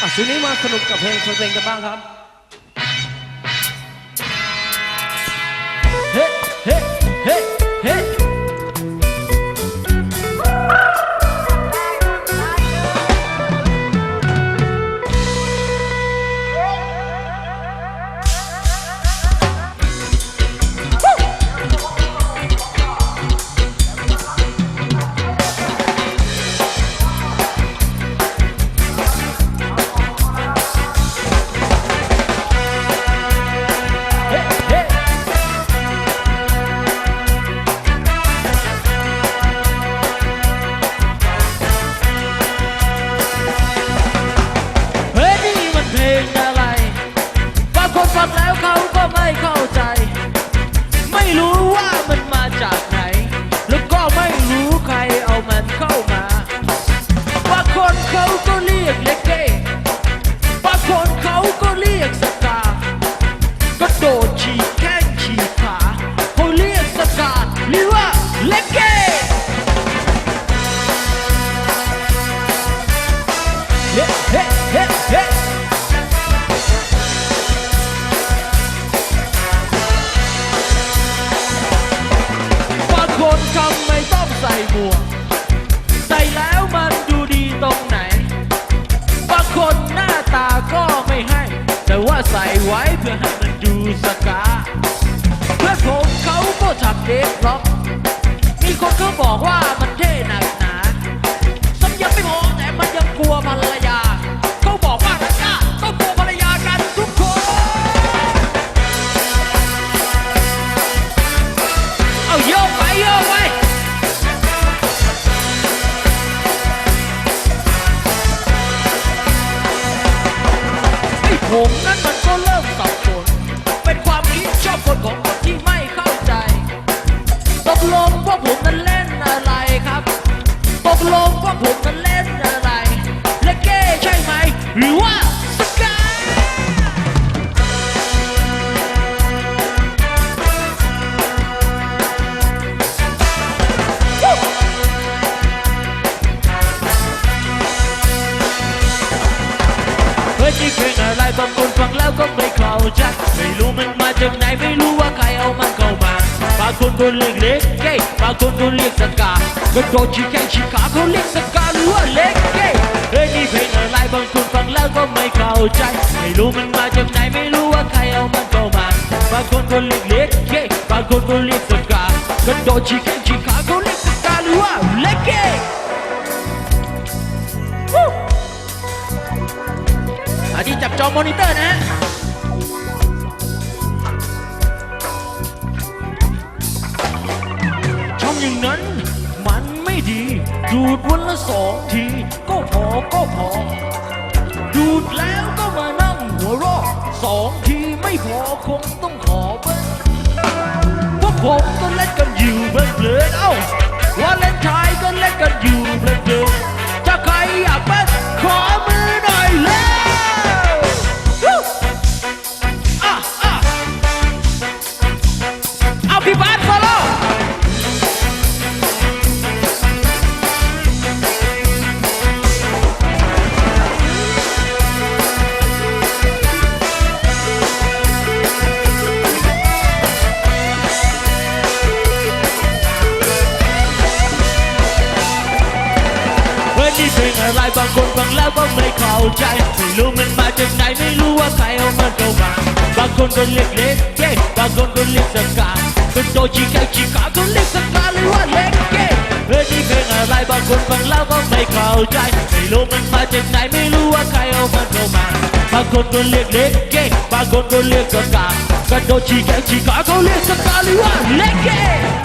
อะช่วงนี้มาสนุกกับเพลงเพลงกันบ้างครับ เฮ้ เฮ้ เฮ้ บางคนเขาก็เรียก ไว้เพื่อให้มันดูสกาเพื่อนผมเขาก็ถักเด็กล็อก มีคนเขาบอกว่ามันเท่หนักหนาซ้ำยังไม่พอแต่มันยังกลัวภรรยาเขาบอกว่านักกล้าต้องกลัวภรรยากันทุกคนเอาโยกไปโยกไปไอ้ผม กลงว่าผมนั้นเล่นอะไรและเก้ใช่ไหม หรือว่าสกายเฮ้ยนี่เพลงอะไรบางคนฟังแล้วก็ไม่เข้าใจไม่รู้มันมาจากไหนไม่รู้ว่าใครเอามันเข้า คนก็เรียกเล็กเก้บางคนก็เรียกสกาก็โดนชี้แข้งชี้ขาเขาเรียกสกาหรือว่าเล็กเก้เฮ้ยนี่เพลงอะไรบางคนฟังแล้วก็ไม่เข้าใจ ไม่รู้มันมาจากไหนไม่รู้ว่าใครเอามันเข้ามาบางคนก็เรียกเล็กเก้บางคนก็เรียกสกาก็โดนชี้แข้งชี้ขาเขาเรียกสกาหรือว่าเล็กเก้อาที่จับจอมอนิเตอร์นะ นั้น มันไม่ดี ดูดวันละสองที ก็พอก็พอ ดูดแล้วก็มานั่งหัวรอสองทีไม่พอคงต้องขอเบิ้ลพวกผม เข้าใจ ไม่รู้มันมาจากไหนไม่รู้ว่าใครเอามันเข้ามาบางคนก็เรียกเล็กเก้บางคนก็เรียกสกาเป็นโดนชี้แข้ชี้ขาก็เรียกสกาหรือว่าเล็กเก้เฮ้ยนี่เพลงอะไรบางคนฟังแล้วก็ไม่เข้าใจไม่รู้มันมาจากไหนไม่รู้ว่าใครเอามันเข้ามาบางคนก็เรียกเล็กเก้บางคนก็เรียกสกาก็โดชี้แข้ชี้ขาเขาเรียกสกาหรือว่าเล็กเก้